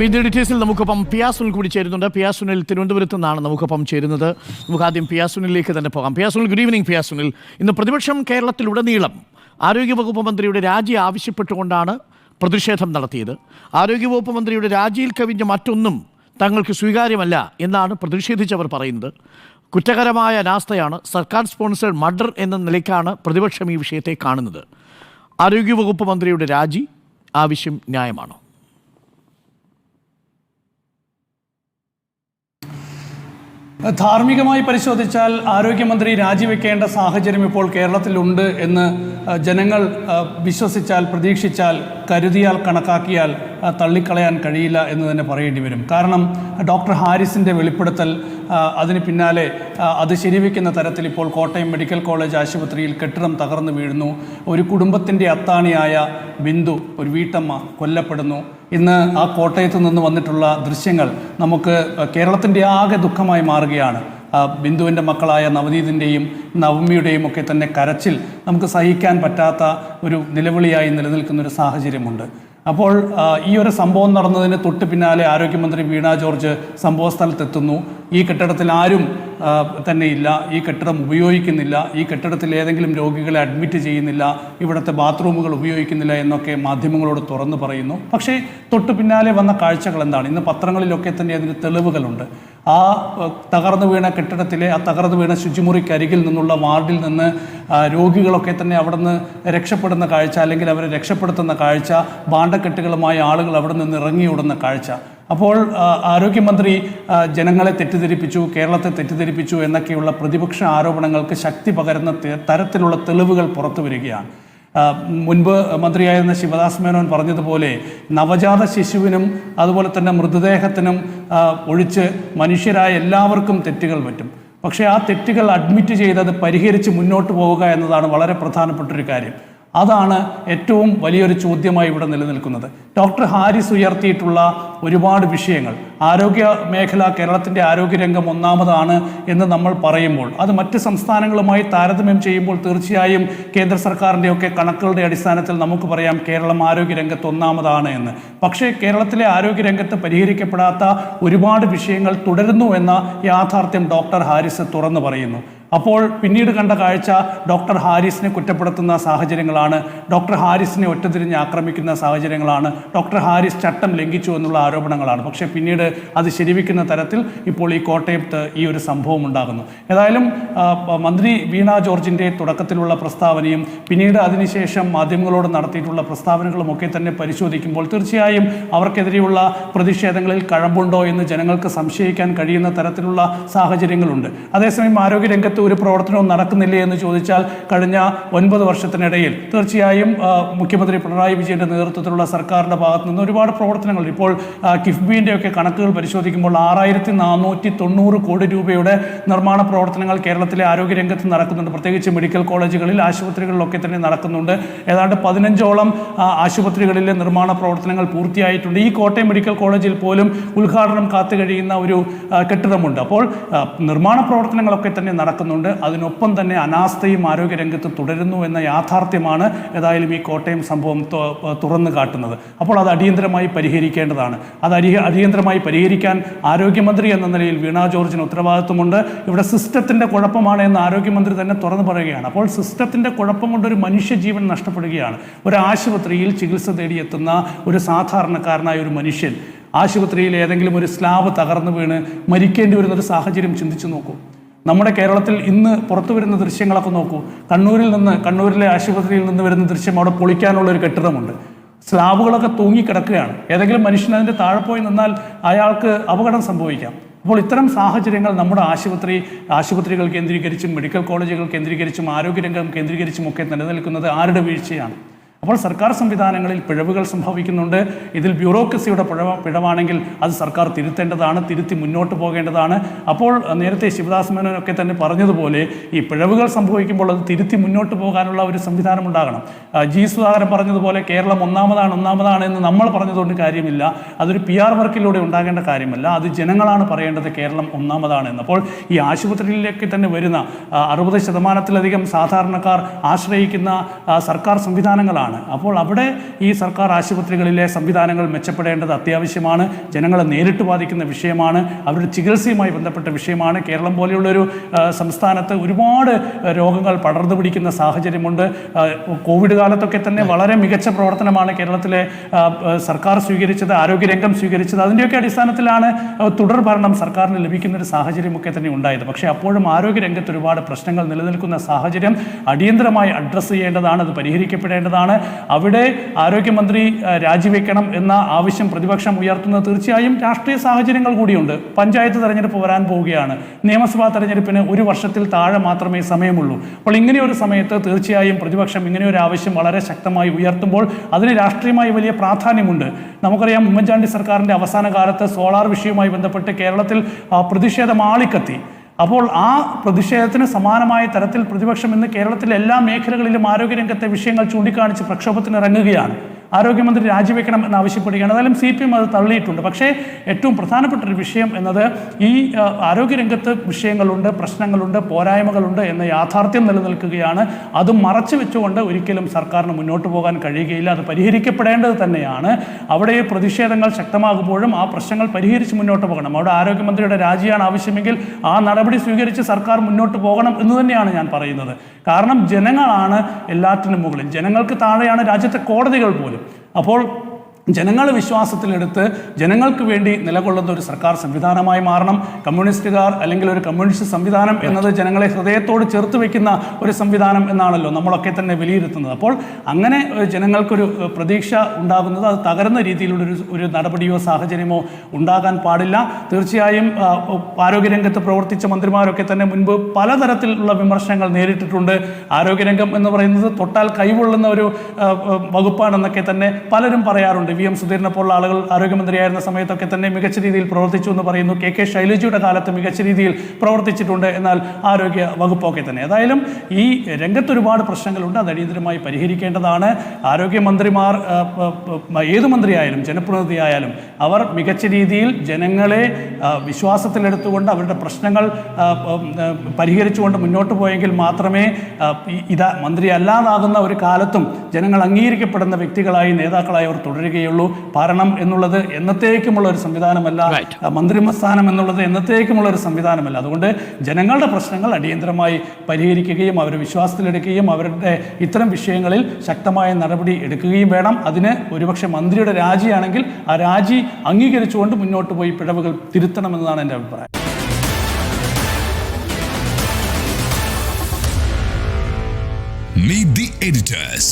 Media ഡീറ്റെയിൽസിൽ നമുക്കൊപ്പം പിയാസുനിൽ കൂടി ചേരുന്നുണ്ട്. പിയാസുനിൽ തിരുവനന്തപുരത്ത് നിന്നാണ് നമുക്കൊപ്പം ചേരുന്നത്. നമുക്ക് ആദ്യം പിയാസുനിലേക്ക് തന്നെ പോകാം. Piyasunil good evening Piyasunil. ഇന്ന് പ്രതിപക്ഷം കേരളത്തിലുടനീളം ആരോഗ്യവകുപ്പ് മന്ത്രിയുടെ രാജി ആവശ്യപ്പെട്ടുകൊണ്ടാണ് പ്രതിഷേധം നടത്തിയത്. ആരോഗ്യവകുപ്പ് മന്ത്രിയുടെ രാജിയിൽ കവിഞ്ഞ മറ്റൊന്നും തങ്ങൾക്ക് സ്വീകാര്യമല്ല എന്നാണ് പ്രതിഷേധിച്ചവർ പറയുന്നത്. കുറ്റകരമായ അനാസ്ഥയാണ് സർക്കാർ സ്പോൺസേഡ് മർഡർ എന്ന നിലയ്ക്കാണ് പ്രതിപക്ഷം ഈ വിഷയത്തെ കാണുന്നത്. ആരോഗ്യവകുപ്പ് മന്ത്രിയുടെ രാജി ആവശ്യം ന്യായമാണോ? ധാർമ്മികമായി പരിശോധിച്ചാൽ ആരോഗ്യമന്ത്രി രാജിവെക്കേണ്ട സാഹചര്യം ഇപ്പോൾ കേരളത്തിലുണ്ട് എന്ന് ജനങ്ങൾ വിശ്വസിച്ചാൽ പ്രതീക്ഷിച്ചാൽ കരുതിയാൽ കണക്കാക്കിയാൽ തള്ളിക്കളയാൻ കഴിയില്ല എന്ന് തന്നെ പറയേണ്ടി വരും. കാരണം ഡോക്ടർ ഹാരിസിന്റെ വെളിപ്പെടുത്തൽ അതിന് പിന്നാലെ അത് ശരിവെക്കുന്ന തരത്തിൽ ഇപ്പോൾ കോട്ടയം മെഡിക്കൽ കോളേജ് ആശുപത്രിയിൽ കെട്ടിടം തകർന്നു വീഴുന്നു. ഒരു കുടുംബത്തിന്റെ അത്താണിയായ ബിന്ദു ഒരു വീട്ടമ്മ കൊല്ലപ്പെടുന്നു. ഇന്ന് ആ കോട്ടയത്ത് നിന്ന് വന്നിട്ടുള്ള ദൃശ്യങ്ങൾ നമുക്ക് കേരളത്തിന്റെ ആകെ ദുഃഖമായി മാറുകയാണ്. ബിന്ദുവിന്റെ മക്കളായ നവനീതിന്റെയും നവമിയുടെയും ഒക്കെ തന്നെ കരച്ചിൽ നമുക്ക് സഹിക്കാൻ പറ്റാത്ത ഒരു നിലവിളിയായി നിലനിൽക്കുന്ന ഒരു സാഹചര്യമുണ്ട്. അപ്പോൾ ഈ ഒരു സംഭവം നടന്നതിന് തൊട്ട് പിന്നാലെ ആരോഗ്യമന്ത്രി വീണ ജോർജ് സംഭവ സ്ഥലത്തെത്തുന്നു. ഈ കെട്ടിടത്തിൽ ആരും തന്നെ ഇല്ല. ഈ കെട്ടിടം ഉപയോഗിക്കുന്നില്ല. ഈ കെട്ടിടത്തിൽ ഏതെങ്കിലും രോഗികളെ അഡ്മിറ്റ് ചെയ്യുന്നില്ല. ഇവിടുത്തെ ബാത്റൂമുകൾ ഉപയോഗിക്കുന്നില്ല എന്നൊക്കെ മാധ്യമങ്ങളോട് തുറന്നു പറയുന്നു. പക്ഷേ തൊട്ട് പിന്നാലെ വന്ന കാഴ്ചകൾ എന്താണ്? ഇന്ന് പത്രങ്ങളിലൊക്കെ തന്നെ അതിന് തെളിവുകളുണ്ട്. ആ തകർന്നു വീണ കെട്ടിടത്തിലെ ആ തകർന്നു വീണ ശുചിമുറിക്കരികിൽ നിന്നുള്ള വാർഡിൽ നിന്ന് രോഗികളൊക്കെ തന്നെ അവിടെ നിന്ന് രക്ഷപ്പെടുന്ന കാഴ്ച അല്ലെങ്കിൽ അവരെ രക്ഷപ്പെടുത്തുന്ന കാഴ്ച ഭാണ്ഡക്കെട്ടുകളുമായ ആളുകൾ അവിടെ നിന്ന് ഇറങ്ങി ഇറങ്ങിയോടുന്ന കാഴ്ച. അപ്പോൾ ആരോഗ്യമന്ത്രി ജനങ്ങളെ തെറ്റിദ്ധരിപ്പിച്ചു കേരളത്തെ തെറ്റിദ്ധരിപ്പിച്ചു എന്നൊക്കെയുള്ള പ്രതിപക്ഷ ആരോപണങ്ങൾക്ക് ശക്തി പകരുന്ന തരത്തിലുള്ള തെളിവുകൾ പുറത്തു വരികയാണ്. മുൻപ് മന്ത്രിയായിരുന്ന ശിവദാസ് മേനോൻ പറഞ്ഞതുപോലെ നവജാത ശിശുവിനും അതുപോലെ തന്നെ മൃതദേഹത്തിനും ഒഴിച്ച് മനുഷ്യരായ എല്ലാവർക്കും തെറ്റുകൾ പറ്റും. പക്ഷേ ആ തെറ്റുകൾ അഡ്മിറ്റ് ചെയ്ത് അത് പരിഹരിച്ച് മുന്നോട്ട് പോവുക എന്നതാണ് വളരെ പ്രധാനപ്പെട്ടൊരു കാര്യം. അതാണ് ഏറ്റവും വലിയൊരു ചോദ്യമായി ഇവിടെ നിലനിൽക്കുന്നത്. ഡോക്ടർ ഹാരിസ് ഉയർത്തിയിട്ടുള്ള ഒരുപാട് വിഷയങ്ങൾ. ആരോഗ്യ മേഖല കേരളത്തിന്റെ ആരോഗ്യരംഗം ഒന്നാമതാണ് എന്ന് നമ്മൾ പറയുമ്പോൾ അത് മറ്റ് സംസ്ഥാനങ്ങളുമായി താരതമ്യം ചെയ്യുമ്പോൾ തീർച്ചയായും കേന്ദ്ര സർക്കാരിന്റെയൊക്കെ കണക്കുകളുടെ അടിസ്ഥാനത്തിൽ നമുക്ക് പറയാം കേരളം ആരോഗ്യരംഗത്ത് ഒന്നാമതാണ് എന്ന്. പക്ഷേ കേരളത്തിലെ ആരോഗ്യരംഗത്ത് പരിഹരിക്കപ്പെടാത്ത ഒരുപാട് വിഷയങ്ങൾ തുടരുന്നു എന്ന യാഥാർത്ഥ്യം ഡോക്ടർ ഹാരിസ് തുറന്നു പറയുന്നു. അപ്പോൾ പിന്നീട് കണ്ട കാഴ്ച ഡോക്ടർ ഹാരിസിനെ കുറ്റപ്പെടുത്തുന്ന സാഹചര്യങ്ങളാണ്. ഡോക്ടർ ഹാരിസിനെ ഒറ്റതിരിഞ്ഞ് ആക്രമിക്കുന്ന സാഹചര്യങ്ങളാണ്. ഡോക്ടർ ഹാരിസ് ചട്ടം ലംഘിച്ചു എന്നുള്ള ആരോപണങ്ങളാണ്. പക്ഷേ പിന്നീട് അത് ശരിവെക്കുന്ന തരത്തിൽ ഇപ്പോൾ ഈ കോട്ടയത്ത് ഈ ഒരു സംഭവം ഉണ്ടാകുന്നു. ഏതായാലും മന്ത്രി വീണ ജോർജിന്റെ തുടക്കത്തിലുള്ള പ്രസ്താവനയും പിന്നീട് അതിനുശേഷം മാധ്യമങ്ങളോട് നടത്തിയിട്ടുള്ള പ്രസ്താവനകളും ഒക്കെ തന്നെ പരിശോധിക്കുമ്പോൾ തീർച്ചയായും അവർക്കെതിരെയുള്ള പ്രതിഷേധങ്ങളിൽ കഴമ്പുണ്ടോ എന്ന് ജനങ്ങൾക്ക് സംശയിക്കാൻ കഴിയുന്ന തരത്തിലുള്ള സാഹചര്യങ്ങളുണ്ട്. അതേസമയം ആരോഗ്യരംഗത്ത് ഒരു പ്രവർത്തനവും നടക്കുന്നില്ലേ എന്ന് ചോദിച്ചാൽ കഴിഞ്ഞ ഒൻപത് വർഷത്തിനിടയിൽ തീർച്ചയായും മുഖ്യമന്ത്രി പിണറായി വിജയന്റെ നേതൃത്വത്തിലുള്ള സർക്കാരിന്റെ ഭാഗത്ത് നിന്ന് ഒരുപാട് പ്രവർത്തനങ്ങൾ ഇപ്പോൾ ആ, കിഫ്ബിന്റെ ഒക്കെ കണക്കുകൾ പരിശോധിക്കുമ്പോൾ ആറായിരത്തി നാനൂറ്റി തൊണ്ണൂറ് കോടി രൂപയുടെ നിർമ്മാണ പ്രവർത്തനങ്ങൾ കേരളത്തിലെ ആരോഗ്യരംഗത്ത് നടക്കുന്നുണ്ട്. പ്രത്യേകിച്ച് മെഡിക്കൽ കോളേജുകളിൽ ആശുപത്രികളിലൊക്കെ തന്നെ നടക്കുന്നുണ്ട്. ഏതാണ്ട് പതിനഞ്ചോളം ആശുപത്രികളിലെ നിർമ്മാണ പ്രവർത്തനങ്ങൾ പൂർത്തിയായിട്ടുണ്ട്. ഈ കോട്ടയം മെഡിക്കൽ കോളേജിൽ പോലും ഉദ്ഘാടനം കാത്തു കഴിയുന്ന ഒരു കെട്ടിടമുണ്ട്. അപ്പോൾ നിർമ്മാണ പ്രവർത്തനങ്ങളൊക്കെ തന്നെ നടക്കുന്നുണ്ട്. അതിനൊപ്പം തന്നെ അനാസ്ഥയും ആരോഗ്യരംഗത്ത് തുടരുന്നു എന്ന യാഥാർത്ഥ്യമാണ് ഏതായാലും ഈ കോട്ടയം സംഭവം തുറന്നു കാട്ടുന്നത്. അപ്പോൾ അത് അടിയന്തരമായി പരിഹരിക്കേണ്ടതാണ്. അത് അരി അടിയന്തരമായി പരിഹരിക്കാൻ ആരോഗ്യമന്ത്രി എന്ന നിലയിൽ വീണ ജോർജിന് ഉത്തരവാദിത്വമുണ്ട്. ഇവിടെ സിസ്റ്റത്തിന്റെ കുഴപ്പമാണ് എന്ന് ആരോഗ്യമന്ത്രി തന്നെ തുറന്നു പറയുകയാണ്. അപ്പോൾ സിസ്റ്റത്തിന്റെ കുഴപ്പം കൊണ്ടൊരു മനുഷ്യജീവൻ നഷ്ടപ്പെടുകയാണ്. ഒരു ആശുപത്രിയിൽ ചികിത്സ തേടിയെത്തുന്ന ഒരു സാധാരണക്കാരനായ ഒരു മനുഷ്യൻ ആശുപത്രിയിൽ ഏതെങ്കിലും ഒരു സ്ലാബ് തകർന്നു വീണ് മരിക്കേണ്ടി വരുന്ന ഒരു സാഹചര്യം ചിന്തിച്ചു നോക്കൂ. നമ്മുടെ കേരളത്തിൽ ഇന്ന് പുറത്തു വരുന്ന ദൃശ്യങ്ങളൊക്കെ നോക്കൂ. കണ്ണൂരിൽ നിന്ന് കണ്ണൂരിലെ ആശുപത്രിയിൽ നിന്ന് വരുന്ന ദൃശ്യം അവിടെ പൊളിക്കാനുള്ള ഒരു കെട്ടിടമുണ്ട്. സ്ലാബുകളൊക്കെ തൂങ്ങിക്കിടക്കുകയാണ്. ഏതെങ്കിലും മനുഷ്യൻ അതിന്റെ താഴെ പോയി നിന്നാൽ അയാൾക്ക് അപകടം സംഭവിക്കാം. അപ്പോൾ ഇത്തരം സാഹചര്യങ്ങൾ നമ്മുടെ ആശുപത്രി ആശുപത്രികൾ കേന്ദ്രീകരിച്ചും മെഡിക്കൽ കോളേജുകൾ കേന്ദ്രീകരിച്ചും ആരോഗ്യരംഗം കേന്ദ്രീകരിച്ചും ഒക്കെ നിലനിൽക്കുന്നത് ആരുടെ വീഴ്ചയാണ്? അപ്പോൾ സർക്കാർ സംവിധാനങ്ങളിൽ പിഴവുകൾ സംഭവിക്കുന്നുണ്ട്. ഇതിൽ ബ്യൂറോക്രസിയുടെ പിഴവ പിഴവാണെങ്കിൽ അത് സർക്കാർ തിരുത്തേണ്ടതാണ് തിരുത്തി മുന്നോട്ട് പോകേണ്ടതാണ്. അപ്പോൾ നേരത്തെ ശിവദാസ് മേനോനൊക്കെ തന്നെ പറഞ്ഞതുപോലെ ഈ പിഴവുകൾ സംഭവിക്കുമ്പോൾ അത് തിരുത്തി മുന്നോട്ട് പോകാനുള്ള ഒരു സംവിധാനം ഉണ്ടാകണം. ജി സുധാകരൻ പറഞ്ഞതുപോലെ കേരളം ഒന്നാമതാണ് ഒന്നാമതാണ് എന്ന് നമ്മൾ പറഞ്ഞതുകൊണ്ട് കാര്യമില്ല. അതൊരു പി ആർ വർക്കിലൂടെ ഉണ്ടാകേണ്ട കാര്യമല്ല. അത് ജനങ്ങളാണ് പറയേണ്ടത് കേരളം ഒന്നാമതാണ് എന്ന്. അപ്പോൾ ഈ ആശുപത്രിയിലേക്ക് തന്നെ വരുന്ന അറുപത് ശതമാനത്തിലധികം സാധാരണക്കാർ ആശ്രയിക്കുന്ന സർക്കാർ സംവിധാനങ്ങളാണ്. ജനങ്ങളാണ് അപ്പോൾ അവിടെ ഈ സർക്കാർ ആശുപത്രികളിലെ സംവിധാനങ്ങൾ മെച്ചപ്പെടേണ്ടത് അത്യാവശ്യമാണ്. ജനങ്ങളെ നേരിട്ട് ബാധിക്കുന്ന വിഷയമാണ്. അവരുടെ ചികിത്സയുമായി ബന്ധപ്പെട്ട വിഷയമാണ്. കേരളം പോലെയുള്ളൊരു സംസ്ഥാനത്ത് ഒരുപാട് രോഗങ്ങൾ പടർന്നു പിടിക്കുന്ന സാഹചര്യമുണ്ട്. കോവിഡ് കാലത്തൊക്കെ തന്നെ വളരെ മികച്ച പ്രവർത്തനമാണ് കേരളത്തിലെ സർക്കാർ സ്വീകരിച്ചത് ആരോഗ്യരംഗം സ്വീകരിച്ചത്. അതിന്റെയൊക്കെ അടിസ്ഥാനത്തിലാണ് തുടർ ഭരണം സർക്കാരിന് ലഭിക്കുന്ന ഒരു സാഹചര്യമൊക്കെ തന്നെ ഉണ്ടായത്. പക്ഷേ അപ്പോഴും ആരോഗ്യരംഗത്ത് ഒരുപാട് പ്രശ്നങ്ങൾ നിലനിൽക്കുന്ന സാഹചര്യം അടിയന്തരമായി അഡ്രസ്സ് ചെയ്യേണ്ടതാണ് അത് പരിഹരിക്കപ്പെടേണ്ടതാണ്. അവിടെ ആരോഗ്യമന്ത്രി രാജിവെക്കണം എന്ന ആവശ്യം പ്രതിപക്ഷം ഉയർത്തുന്നത് തീർച്ചയായും രാഷ്ട്രീയ സാഹചര്യങ്ങൾ കൂടിയുണ്ട്. പഞ്ചായത്ത് തെരഞ്ഞെടുപ്പ് വരാൻ പോവുകയാണ്. നിയമസഭാ തെരഞ്ഞെടുപ്പിന് ഒരു വർഷത്തിൽ താഴെ മാത്രമേ സമയമുള്ളൂ. അപ്പോൾ ഇങ്ങനെയൊരു സമയത്ത് തീർച്ചയായും പ്രതിപക്ഷം ഇങ്ങനെയൊരു ആവശ്യം വളരെ ശക്തമായി ഉയർത്തുമ്പോൾ അതിന് രാഷ്ട്രീയമായി വലിയ പ്രാധാന്യമുണ്ട്. നമുക്കറിയാം ഉമ്മൻചാണ്ടി സർക്കാരിന്റെ അവസാന കാലത്ത് സോളാർ വിഷയവുമായി ബന്ധപ്പെട്ട് കേരളത്തിൽ പ്രതിഷേധം ആളിക്കത്തി. അപ്പോൾ ആ പ്രതിഷേധത്തിന് സമാനമായ തരത്തിൽ പ്രതിപക്ഷം ഇന്ന് കേരളത്തിലെ എല്ലാ മേഖലകളിലും ആരോഗ്യരംഗത്തെ വിഷയങ്ങൾ ചൂണ്ടിക്കാണിച്ച് പ്രക്ഷോഭത്തിന് ഇറങ്ങുകയാണ് ആരോഗ്യമന്ത്രി രാജിവെക്കണം എന്ന് ആവശ്യപ്പെടുകയാണ് അതായാലും സി പി എം അത് തള്ളിയിട്ടുണ്ട്. പക്ഷേ ഏറ്റവും പ്രധാനപ്പെട്ട ഒരു വിഷയം എന്നത് ഈ ആരോഗ്യ ആരോഗ്യരംഗത്ത് വിഷയങ്ങളുണ്ട് പ്രശ്നങ്ങളുണ്ട് പോരായ്മകളുണ്ട് എന്ന യാഥാർത്ഥ്യം നിലനിൽക്കുകയാണ്. അത് മറച്ചു വെച്ചുകൊണ്ട് ഒരിക്കലും സർക്കാരിന് മുന്നോട്ട് പോകാൻ കഴിയുകയില്ല. അത് പരിഹരിക്കപ്പെടേണ്ടത് തന്നെയാണ്. അവിടെ പ്രതിഷേധങ്ങൾ ശക്തമാകുമ്പോഴും ആ പ്രശ്നങ്ങൾ പരിഹരിച്ച് മുന്നോട്ട് പോകണം. അവിടെ ആരോഗ്യമന്ത്രിയുടെ രാജിയാണ് ആവശ്യമെങ്കിൽ ആ നടപടി സ്വീകരിച്ച് സർക്കാർ മുന്നോട്ട് പോകണം എന്ന് തന്നെയാണ് ഞാൻ പറയുന്നത്. കാരണം ജനങ്ങളാണ് എല്ലാറ്റിനും മുകളിൽ. ജനങ്ങൾക്ക് താഴെയാണ് രാജ്യത്തെ കോടതികൾ പോലും. അപ്പോൾ ജനങ്ങൾ വിശ്വാസത്തിലെടുത്ത് ജനങ്ങൾക്ക് വേണ്ടി നിലകൊള്ളുന്ന ഒരു സർക്കാർ സംവിധാനമായി മാറണം. കമ്മ്യൂണിസ്റ്റുകാർ അല്ലെങ്കിൽ ഒരു കമ്മ്യൂണിസ്റ്റ് സംവിധാനം എന്നത് ജനങ്ങളെ ഹൃദയത്തോട് ചേർത്ത് വെക്കുന്ന ഒരു സംവിധാനം എന്നാണല്ലോ നമ്മളൊക്കെ തന്നെ വിലയിരുത്തുന്നത്. അപ്പോൾ അങ്ങനെ ജനങ്ങൾക്കൊരു പ്രതീക്ഷ ഉണ്ടാകുന്നത് അത് തകരുന്ന രീതിയിലുള്ള ഒരു നടപടിയോ സാഹചര്യമോ ഉണ്ടാകാൻ പാടില്ല. തീർച്ചയായും ആരോഗ്യരംഗത്ത് പ്രവർത്തിച്ച മന്ത്രിമാരൊക്കെ തന്നെ മുൻപ് പലതരത്തിലുള്ള വിമർശനങ്ങൾ നേരിട്ടിട്ടുണ്ട്. ആരോഗ്യരംഗം എന്ന് പറയുന്നത് തൊട്ടാൽ കൈവൊള്ളുന്ന ഒരു വകുപ്പാണെന്നൊക്കെ തന്നെ പലരും പറയാറുണ്ട്. വി എം സുധീരനെ പോലുള്ള ആളുകൾ ആരോഗ്യമന്ത്രിയായിരുന്ന സമയത്തൊക്കെ തന്നെ മികച്ച രീതിയിൽ പ്രവർത്തിച്ചു എന്ന് പറയുന്നു. കെ കെ ശൈലജയുടെ കാലത്ത് മികച്ച രീതിയിൽ പ്രവർത്തിച്ചിട്ടുണ്ട് എന്നാൽ ആരോഗ്യ വകുപ്പൊക്കെ തന്നെ. ഏതായാലും ഈ രംഗത്ത് ഒരുപാട് പ്രശ്നങ്ങളുണ്ട്. അത് അടിയന്തരമായി പരിഹരിക്കേണ്ടതാണ്. ആരോഗ്യമന്ത്രിമാർ ഏത് മന്ത്രിയായാലും ജനപ്രതിനിധിയായാലും അവർ മികച്ച രീതിയിൽ ജനങ്ങളെ വിശ്വാസത്തിലെടുത്തുകൊണ്ട് അവരുടെ പ്രശ്നങ്ങൾ പരിഹരിച്ചുകൊണ്ട് മുന്നോട്ട് പോയെങ്കിൽ മാത്രമേ ഇതാ മന്ത്രി അല്ലാതാകുന്ന ഒരു കാലത്തും ജനങ്ങൾ അംഗീകരിക്കപ്പെടുന്ന വ്യക്തികളായി നേതാക്കളായി അവർ തുടരുകയുള്ളൂ ഭരണം എന്നുള്ളത് എന്നത്തേക്കുമുള്ള ഒരു സംവിധാനമല്ല. മന്ത്രിമസ്ഥാനം മന്ത്രിസ്ഥാനം എന്നുള്ളത് എന്നത്തേക്കുമുള്ള ഒരു സംവിധാനമല്ല. അതുകൊണ്ട് ജനങ്ങളുടെ പ്രശ്നങ്ങൾ അടിയന്തരമായി പരിഹരിക്കുകയും അവരെ വിശ്വാസത്തിലെടുക്കുകയും അവരുടെ ഇത്തരം വിഷയങ്ങളിൽ ശക്തമായ നടപടി എടുക്കുകയും വേണം. അതിന് ഒരുപക്ഷെ മന്ത്രിയുടെ രാജിയാണെങ്കിൽ ആ രാജി അംഗീകരിച്ചുകൊണ്ട് മുന്നോട്ട് പോയി പിഴവുകൾ തിരുത്തണമെന്നതാണ് എന്റെ അഭിപ്രായം. Meet the editors.